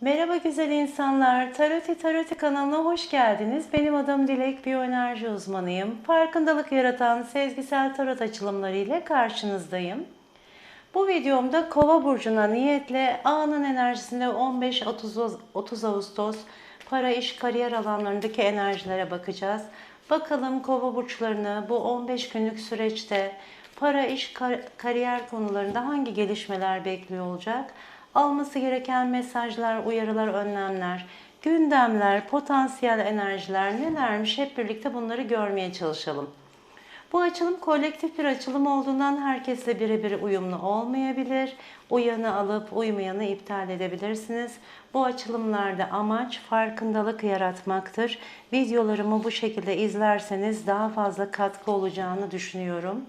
Merhaba güzel insanlar. Taroti Taroti kanalına hoş geldiniz. Benim adım Dilek, biyoenerji uzmanıyım. Farkındalık yaratan sezgisel tarot açılımları ile karşınızdayım. Bu videomda Kova burcuna niyetle anın enerjisinde 15-30 Ağustos para, iş, kariyer alanlarındaki enerjilere bakacağız. Bakalım Kova burçlarını bu 15 günlük süreçte para, iş, kar- kariyer konularında hangi gelişmeler bekliyor olacak? Alması gereken mesajlar, uyarılar, önlemler, gündemler, potansiyel enerjiler nelermiş hep birlikte bunları görmeye çalışalım. Bu açılım kolektif bir açılım olduğundan herkesle birebir uyumlu olmayabilir. Uyanı alıp uymayanı iptal edebilirsiniz. Bu açılımlarda amaç farkındalık yaratmaktır. Videolarımı bu şekilde izlerseniz daha fazla katkı olacağını düşünüyorum.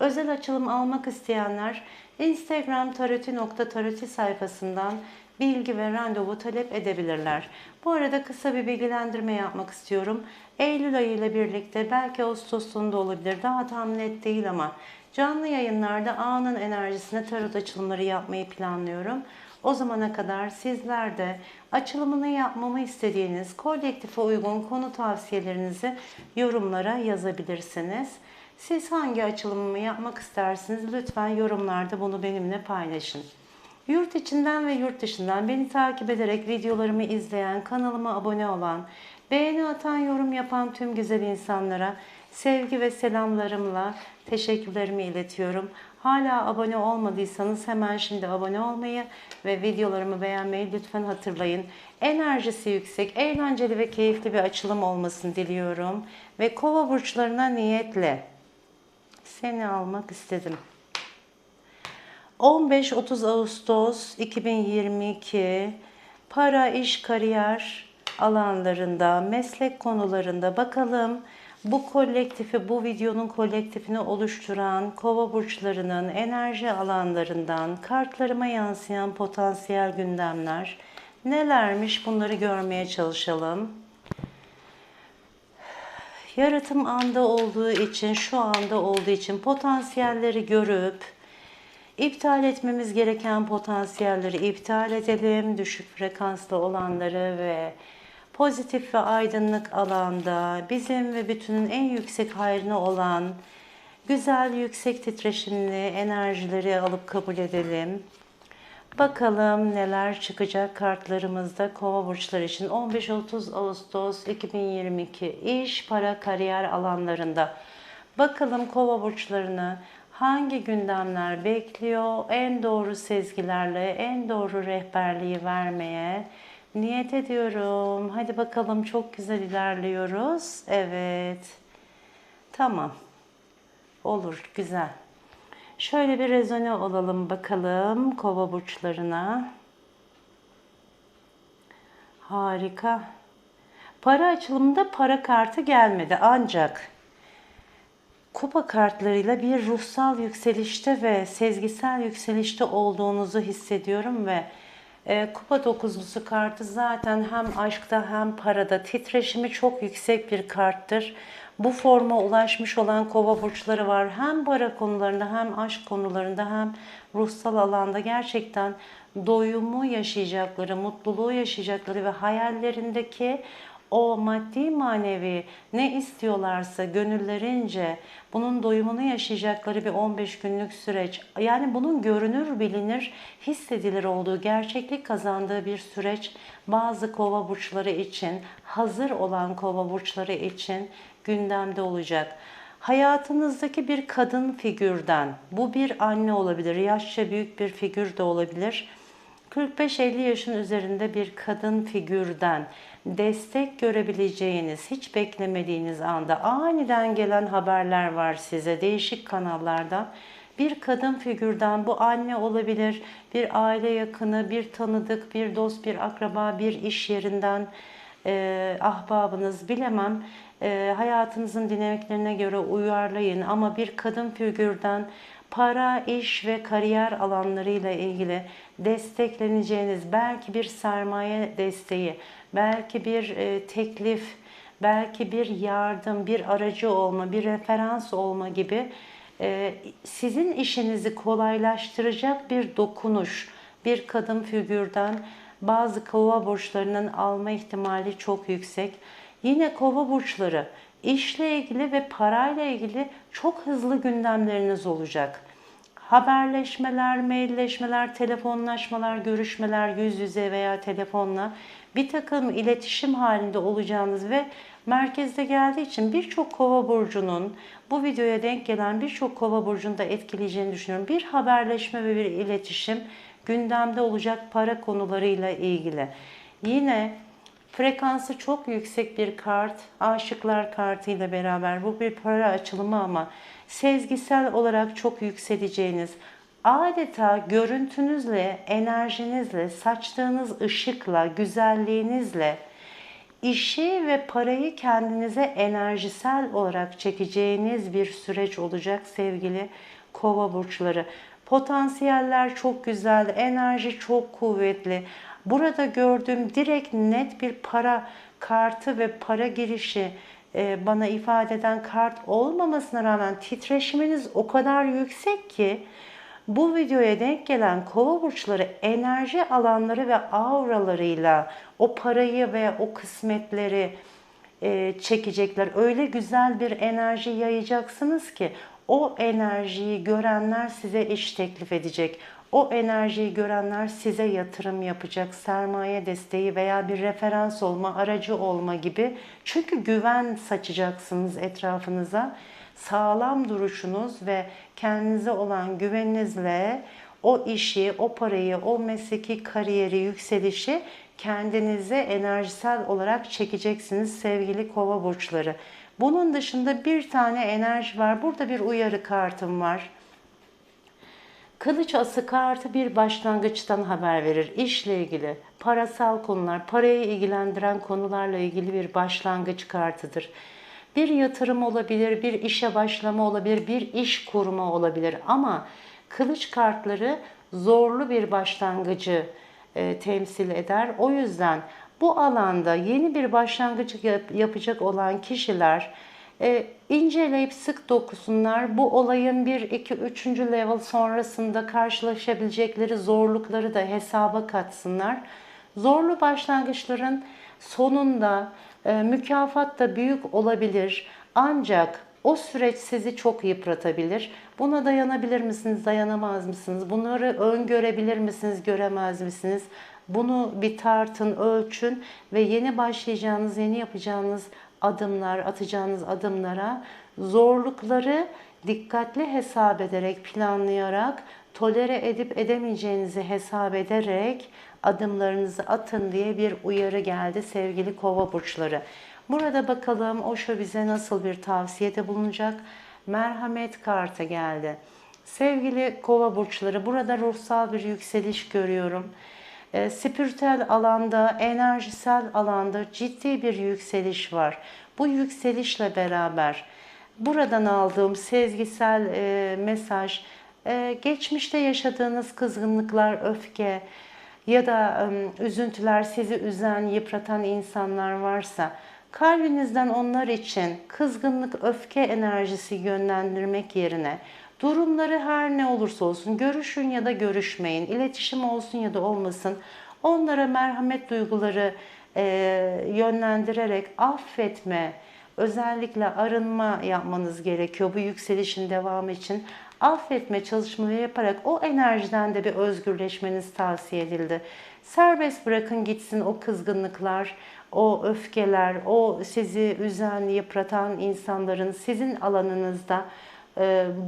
Özel açılım almak isteyenler Instagram taroti.taroti sayfasından bilgi ve randevu talep edebilirler. Bu arada kısa bir bilgilendirme yapmak istiyorum. Eylül ayı ile birlikte belki Ağustos sonunda olabilir. Daha tam net değil ama canlı yayınlarda anın enerjisine tarot açılımları yapmayı planlıyorum. O zamana kadar sizler de açılımını yapmamı istediğiniz kolektife uygun konu tavsiyelerinizi yorumlara yazabilirsiniz. Siz hangi açılımımı yapmak istersiniz? Lütfen yorumlarda bunu benimle paylaşın. Yurt içinden ve yurt dışından beni takip ederek videolarımı izleyen, kanalıma abone olan, beğeni atan, yorum yapan tüm güzel insanlara sevgi ve selamlarımla teşekkürlerimi iletiyorum. Hala abone olmadıysanız hemen şimdi abone olmayı ve videolarımı beğenmeyi lütfen hatırlayın. Enerjisi yüksek, eğlenceli ve keyifli bir açılım olmasını diliyorum. Ve kova burçlarına niyetle seni almak istedim. 15-30 Ağustos 2022 para, iş, kariyer alanlarında, meslek konularında bakalım bu kolektifi, bu videonun kolektifini oluşturan kova burçlarının enerji alanlarından kartlarıma yansıyan potansiyel gündemler nelermiş bunları görmeye çalışalım. Yaratım anda olduğu için, şu anda olduğu için potansiyelleri görüp iptal etmemiz gereken potansiyelleri iptal edelim. Düşük frekanslı olanları ve pozitif ve aydınlık alanda bizim ve bütünün en yüksek hayrına olan güzel yüksek titreşimli enerjileri alıp kabul edelim. Bakalım neler çıkacak kartlarımızda kova burçları için 15-30 Ağustos 2022 iş, para, kariyer alanlarında. Bakalım kova burçlarını hangi gündemler bekliyor? En doğru sezgilerle en doğru rehberliği vermeye niyet ediyorum. Hadi bakalım çok güzel ilerliyoruz. Evet. Tamam. Olur, güzel. Şöyle bir rezone olalım bakalım kova burçlarına. Harika. Para açılımında para kartı gelmedi ancak kupa kartlarıyla bir ruhsal yükselişte ve sezgisel yükselişte olduğunuzu hissediyorum ve e, kupa dokuzlusu kartı zaten hem aşkta hem parada titreşimi çok yüksek bir karttır. Bu forma ulaşmış olan kova burçları var. Hem para konularında hem aşk konularında hem ruhsal alanda gerçekten doyumu yaşayacakları, mutluluğu yaşayacakları ve hayallerindeki o maddi manevi ne istiyorlarsa gönüllerince bunun doyumunu yaşayacakları bir 15 günlük süreç. Yani bunun görünür, bilinir, hissedilir olduğu, gerçeklik kazandığı bir süreç bazı kova burçları için, hazır olan kova burçları için gündemde olacak. Hayatınızdaki bir kadın figürden, bu bir anne olabilir, yaşça büyük bir figür de olabilir 45-50 yaşın üzerinde bir kadın figürden destek görebileceğiniz, hiç beklemediğiniz anda aniden gelen haberler var size değişik kanallardan. Bir kadın figürden bu anne olabilir, bir aile yakını, bir tanıdık, bir dost, bir akraba, bir iş yerinden e, ahbabınız bilemem. E, hayatınızın dinamiklerine göre uyarlayın ama bir kadın figürden para, iş ve kariyer alanlarıyla ilgili destekleneceğiniz belki bir sermaye desteği, belki bir e, teklif, belki bir yardım, bir aracı olma, bir referans olma gibi e, sizin işinizi kolaylaştıracak bir dokunuş, bir kadın figürden bazı kova burçlarının alma ihtimali çok yüksek. Yine kova burçları işle ilgili ve parayla ilgili çok hızlı gündemleriniz olacak. Haberleşmeler, mailleşmeler, telefonlaşmalar, görüşmeler yüz yüze veya telefonla bir takım iletişim halinde olacağınız ve merkezde geldiği için birçok kova burcunun bu videoya denk gelen birçok kova burcunu da etkileyeceğini düşünüyorum. Bir haberleşme ve bir iletişim gündemde olacak para konularıyla ilgili. Yine frekansı çok yüksek bir kart, aşıklar kartı ile beraber bu bir para açılımı ama sezgisel olarak çok yükseleceğiniz, adeta görüntünüzle, enerjinizle, saçtığınız ışıkla, güzelliğinizle işi ve parayı kendinize enerjisel olarak çekeceğiniz bir süreç olacak sevgili kova burçları. Potansiyeller çok güzel, enerji çok kuvvetli. Burada gördüğüm direkt net bir para kartı ve para girişi e, bana ifade eden kart olmamasına rağmen titreşiminiz o kadar yüksek ki bu videoya denk gelen kova burçları enerji alanları ve auralarıyla o parayı ve o kısmetleri e, çekecekler. Öyle güzel bir enerji yayacaksınız ki o enerjiyi görenler size iş teklif edecek. O enerjiyi görenler size yatırım yapacak, sermaye desteği veya bir referans olma, aracı olma gibi. Çünkü güven saçacaksınız etrafınıza. Sağlam duruşunuz ve kendinize olan güveninizle o işi, o parayı, o mesleki kariyeri, yükselişi kendinize enerjisel olarak çekeceksiniz sevgili kova burçları. Bunun dışında bir tane enerji var. Burada bir uyarı kartım var. Kılıç ası kartı bir başlangıçtan haber verir. İşle ilgili, parasal konular, parayı ilgilendiren konularla ilgili bir başlangıç kartıdır. Bir yatırım olabilir, bir işe başlama olabilir, bir iş kurma olabilir ama kılıç kartları zorlu bir başlangıcı e, temsil eder. O yüzden bu alanda yeni bir başlangıç yap, yapacak olan kişiler e, inceleyip sık dokusunlar. Bu olayın 1, 2, 3. level sonrasında karşılaşabilecekleri zorlukları da hesaba katsınlar. Zorlu başlangıçların sonunda mükafat da büyük olabilir. Ancak o süreç sizi çok yıpratabilir. Buna dayanabilir misiniz, dayanamaz mısınız? Bunları öngörebilir misiniz, göremez misiniz? Bunu bir tartın, ölçün ve yeni başlayacağınız, yeni yapacağınız adımlar, atacağınız adımlara zorlukları dikkatli hesap ederek, planlayarak, tolere edip edemeyeceğinizi hesap ederek adımlarınızı atın diye bir uyarı geldi sevgili kova burçları. Burada bakalım Osho bize nasıl bir tavsiyede bulunacak? Merhamet kartı geldi. Sevgili kova burçları burada ruhsal bir yükseliş görüyorum. E, spiritüel alanda, enerjisel alanda ciddi bir yükseliş var. Bu yükselişle beraber buradan aldığım sezgisel e, mesaj, e, geçmişte yaşadığınız kızgınlıklar, öfke ya da üzüntüler sizi üzen, yıpratan insanlar varsa kalbinizden onlar için kızgınlık, öfke enerjisi yönlendirmek yerine Durumları her ne olursa olsun görüşün ya da görüşmeyin, iletişim olsun ya da olmasın. Onlara merhamet duyguları e, yönlendirerek affetme, özellikle arınma yapmanız gerekiyor bu yükselişin devamı için. Affetme çalışmaları yaparak o enerjiden de bir özgürleşmeniz tavsiye edildi. Serbest bırakın gitsin o kızgınlıklar, o öfkeler, o sizi üzen, yıpratan insanların sizin alanınızda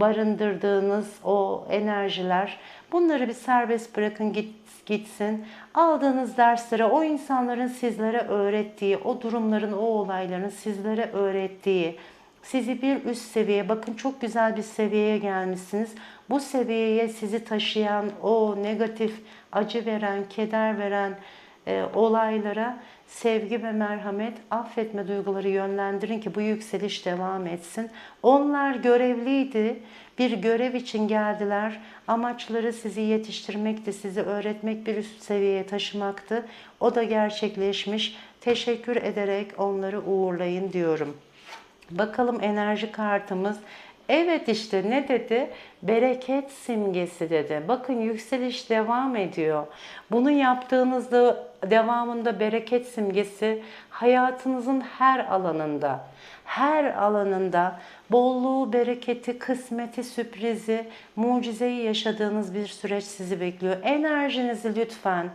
barındırdığınız o enerjiler bunları bir serbest bırakın git, gitsin. Aldığınız derslere o insanların sizlere öğrettiği, o durumların, o olayların sizlere öğrettiği, sizi bir üst seviye, bakın çok güzel bir seviyeye gelmişsiniz. Bu seviyeye sizi taşıyan, o negatif, acı veren, keder veren e, olaylara sevgi ve merhamet, affetme duyguları yönlendirin ki bu yükseliş devam etsin. Onlar görevliydi. Bir görev için geldiler. Amaçları sizi yetiştirmekti, sizi öğretmek, bir üst seviyeye taşımaktı. O da gerçekleşmiş. Teşekkür ederek onları uğurlayın diyorum. Bakalım enerji kartımız Evet işte ne dedi? Bereket simgesi dedi. Bakın yükseliş devam ediyor. Bunu yaptığınızda devamında bereket simgesi hayatınızın her alanında, her alanında bolluğu, bereketi, kısmeti, sürprizi, mucizeyi yaşadığınız bir süreç sizi bekliyor. Enerjinizi lütfen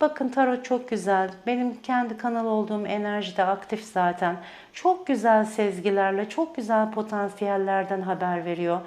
Bakın tarot çok güzel. Benim kendi kanal olduğum enerji de aktif zaten. Çok güzel sezgilerle, çok güzel potansiyellerden haber veriyor.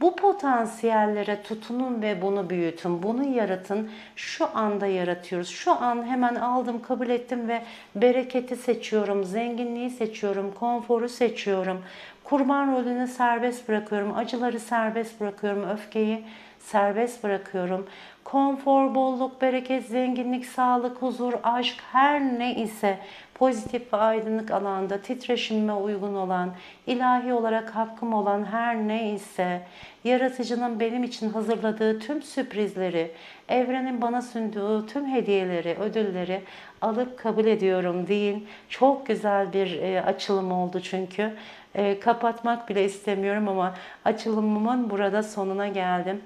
Bu potansiyellere tutunun ve bunu büyütün, bunu yaratın. Şu anda yaratıyoruz. Şu an hemen aldım, kabul ettim ve bereketi seçiyorum, zenginliği seçiyorum, konforu seçiyorum. Kurban rolünü serbest bırakıyorum, acıları serbest bırakıyorum, öfkeyi serbest bırakıyorum. Konfor, bolluk, bereket, zenginlik, sağlık, huzur, aşk her ne ise pozitif ve aydınlık alanda titreşimime uygun olan, ilahi olarak hakkım olan her ne ise yaratıcının benim için hazırladığı tüm sürprizleri, evrenin bana sunduğu tüm hediyeleri, ödülleri alıp kabul ediyorum deyin. Çok güzel bir e, açılım oldu çünkü. E, kapatmak bile istemiyorum ama açılımımın burada sonuna geldim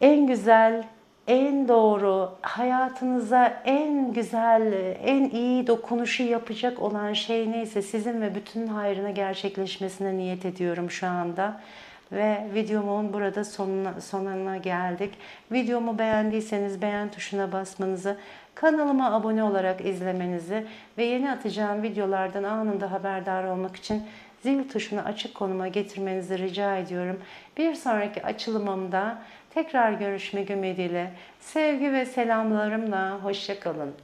en güzel, en doğru, hayatınıza en güzel, en iyi dokunuşu yapacak olan şey neyse sizin ve bütün hayrına gerçekleşmesine niyet ediyorum şu anda. Ve videomun burada sonuna, sonuna geldik. Videomu beğendiyseniz beğen tuşuna basmanızı, kanalıma abone olarak izlemenizi ve yeni atacağım videolardan anında haberdar olmak için zil tuşunu açık konuma getirmenizi rica ediyorum. Bir sonraki açılımımda tekrar görüşmek ümidiyle sevgi ve selamlarımla hoşçakalın.